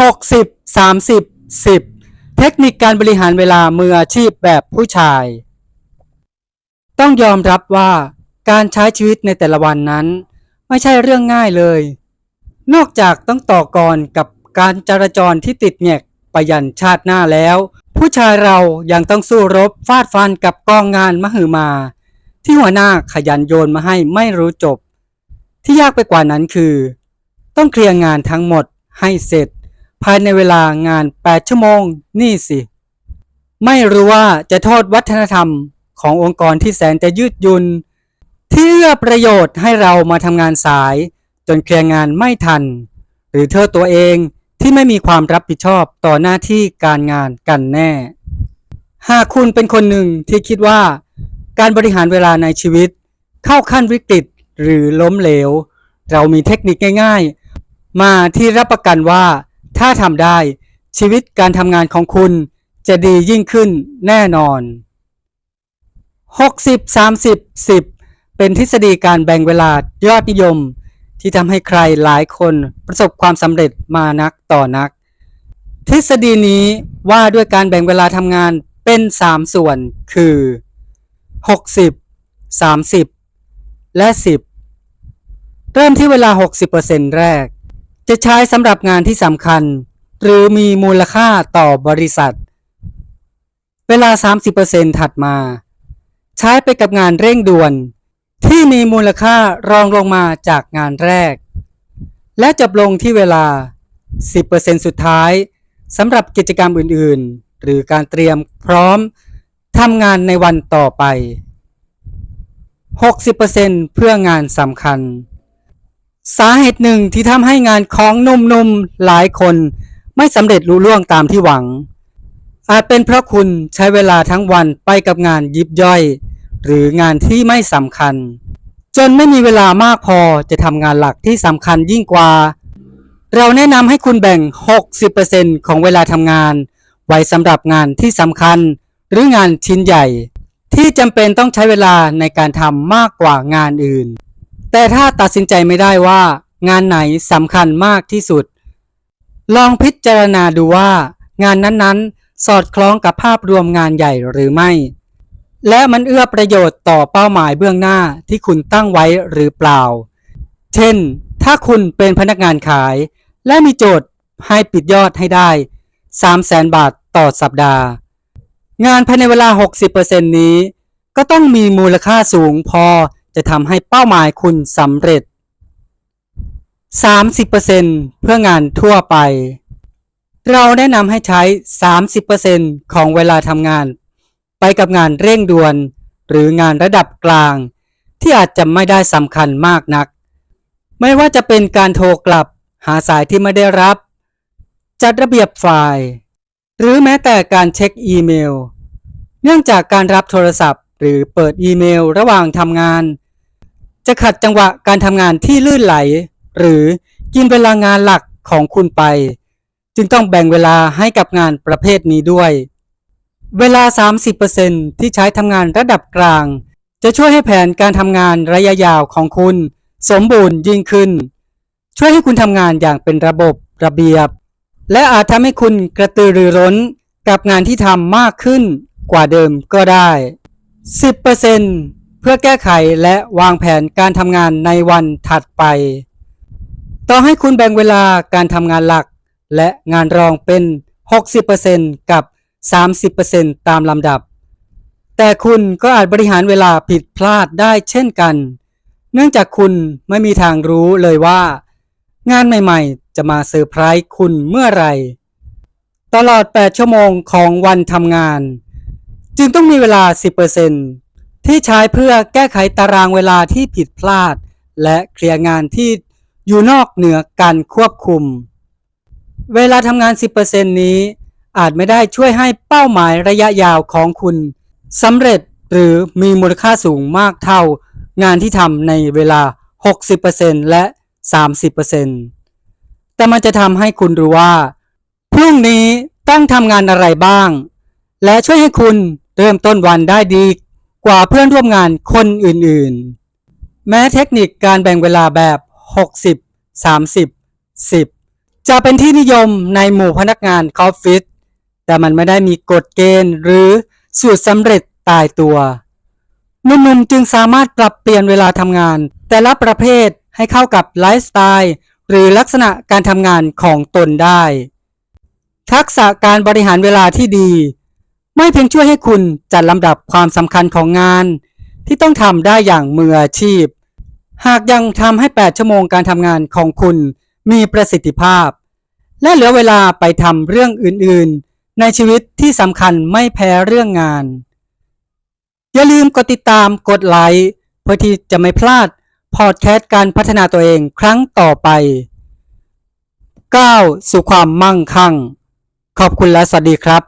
60 30 10 เทคนิคการบริหารเวลามืออาชีพแบบผู้ชาย ต้องยอมรับว่าการใช้ชีวิตในแต่ละวันนั้น ไม่ใช่เรื่องง่ายเลย นอกจากต้องต่อกรกับการจราจรที่ติดแงกไปยันชาติหน้าแล้ว ผู้ชายเรายังต้องสู้รบฟาดฟันกับกองงานมหึมา ที่หัวหน้าขยันโยนมาให้ไม่รู้จบ ที่ยากไปกว่านั้นคือ ต้องเคลียร์งานทั้งหมดให้เสร็จ ภายในเวลางาน 8 ชั่วโมง นี่สิ ไม่รู้ว่าจะโทษวัฒนธรรมขององค์กรที่แสนจะยืดหยุ่นที่เอื้อประโยชน์ให้เรามาทำงานสาย จนเคลียร์งานไม่ทัน หรือเธอตัวเองที่ไม่มีความรับผิดชอบต่อหน้าที่การงานกันแน่ หากคุณเป็นคนหนึ่งที่คิดว่า การบริหารเวลาในชีวิต เข้าขั้นวิกฤตหรือล้มเหลว เรามีเทคนิคง่าย ๆ มาที่รับประกันว่า ถ้าทำได้ ชีวิตการทำงานของคุณจะดียิ่งขึ้นแน่นอน 60 30 10 เป็นทฤษฎีการแบ่งเวลายอดนิยม ที่ทำให้ใครหลายคนประสบความสำเร็จมานักต่อนัก ทฤษฎีนี้ว่าด้วยการแบ่งเวลาทำงานเป็น 3 ส่วนคือ 60 30 และ 10 เริ่มที่เวลา 60%แรก จะใช้สำหรับงานที่สำคัญ หรือมีมูลค่าต่อบริษัท เวลา 30%ถัดมา ใช้ไปกับงานเร่งด่วน ที่มีมูลค่ารองลงมาจากงานแรก และจบลงที่เวลา 10%สุดท้ายสำหรับกิจกรรมอื่นๆ หรือการเตรียมพร้อมทำงานในวันต่อไป 60%เพื่องานสำคัญ สาเหตุหนึ่งที่ทำให้งานของหนุ่มๆหลายคน ไม่สำเร็จลุล่วงตามที่หวัง อาจเป็นเพราะคุณใช้เวลาทั้งวันไปกับงานยิบย่อย หรืองานที่ไม่สำคัญ จนไม่มีเวลามากพอจะทำงานหลักที่สำคัญยิ่งกว่า เราแนะนำให้คุณแบ่ง 60%ของเวลาทำงาน ไว้สำหรับงานที่สำคัญ หรืองานชิ้นใหญ่ ที่จำเป็นต้องใช้เวลาในการทำมากกว่างานอื่น แต่ถ้าตัดสินใจไม่ได้ว่า งานไหนสำคัญมากที่สุด ลองพิจารณาดูว่า งานนั้นๆ สอดคล้องกับภาพรวมงานใหญ่หรือไม่ และมันเอื้อประโยชน์ต่อเป้าหมายเบื้องหน้าที่คุณตั้งไว้หรือเปล่า เช่น ถ้าคุณเป็นพนักงานขาย และมีโจทย์ให้ปิดยอดให้ได้ 300,000 บาทต่อสัปดาห์ งานภายในเวลา 60%นี้ ก็ต้องมีมูลค่าสูงพอ จะทำให้เป้าหมายคุณสำเร็จ 30%เพื่องานทั่วไป เราแนะนำให้ใช้ 30%ของเวลาทำงาน ไปกับงานเร่งด่วน หรืองานระดับกลาง ที่อาจจะไม่ได้สำคัญมากนัก ไม่ว่าจะเป็นการโทรกลับ หาสายที่ไม่ได้รับ จัดระเบียบไฟล์ หรือแม้แต่การเช็คอีเมล เนื่องจากการรับโทรศัพท์ หรือเปิดอีเมลระหว่างทำงาน จะขัดจังหวะการทำงานที่ลื่นไหล หรือกินเวลางานหลักของคุณไป จึงต้องแบ่งเวลาให้กับงานประเภทนี้ด้วย เวลา 30%ที่ใช้ทำงานระดับกลาง จะช่วยให้แผนการทำงานระยะยาวของคุณ สมบูรณ์ยิ่งขึ้น ช่วยให้คุณทำงานอย่างเป็นระบบระเบียบ และอาจทำให้คุณกระตือรือร้นกับงานที่ทำมากขึ้นกว่าเดิมก็ได้ 10%เพื่อแก้ไขและวางแผนการทำงานในวันถัดไปต่อให้คุณแบ่งเวลาการทำงานหลัก และงานรองเป็น 60%กับ 30%ตามลำดับ แต่คุณก็อาจบริหารเวลาผิดพลาดได้เช่นกัน เนื่องจากคุณไม่มีทางรู้เลยว่า งานใหม่ๆ จะมาเซอร์ไพรส์คุณเมื่อไหร่ ตลอด 8 ชั่วโมงของวันทำงาน จึงต้องมีเวลา 10%ที่ใช้เพื่อแก้ไขตารางเวลาที่ผิดพลาด และเคลียร์งานที่อยู่นอกเหนือการควบคุม เวลาทำงาน 10%นี้ อาจไม่ได้ช่วยให้เป้าหมายระยะยาวของคุณสำเร็จหรือมีมูลค่าสูงมากเท่างานที่ทำในเวลา 60%และ 30%แต่มันจะทำให้คุณรู้ว่า พรุ่งนี้ต้องทำงานอะไรบ้าง และช่วยให้คุณ เริ่มต้นวันได้ดีกว่าเพื่อนร่วมงานคนอื่นๆ แม้เทคนิคการแบ่งเวลาแบบ 60 30 10 จะจะเป็นที่นิยมในหมู่พนักงานออฟฟิศแต่มันไม่ได้มีกฎเกณฑ์หรือสูตรสำเร็จตายตัวนุ่มๆจึงสามารถปรับเปลี่ยนเวลาทำงาน แต่ละประเภทให้เข้ากับไลฟ์สไตล์หรือลักษณะการทำงานของตนได้ ทักษะการบริหารเวลาที่ดี ไม่เพียงช่วยให้คุณจัดลำดับความสำคัญของงาน ที่ต้องทำได้อย่างมืออาชีพ หากยังทำให้ 8 ชั่วโมงการทำงานของคุณมีประสิทธิภาพ และเหลือเวลาไปทำเรื่องอื่นๆ ในชีวิตที่สำคัญไม่แพ้เรื่องงาน อย่าลืมกดติดตามกดไลค์เพื่อที่จะไม่พลาดพอดแคสต์การพัฒนาตัวเองครั้งต่อไปก้าวสู่ความมั่งคั่ง ขอบคุณและสวัสดีครับ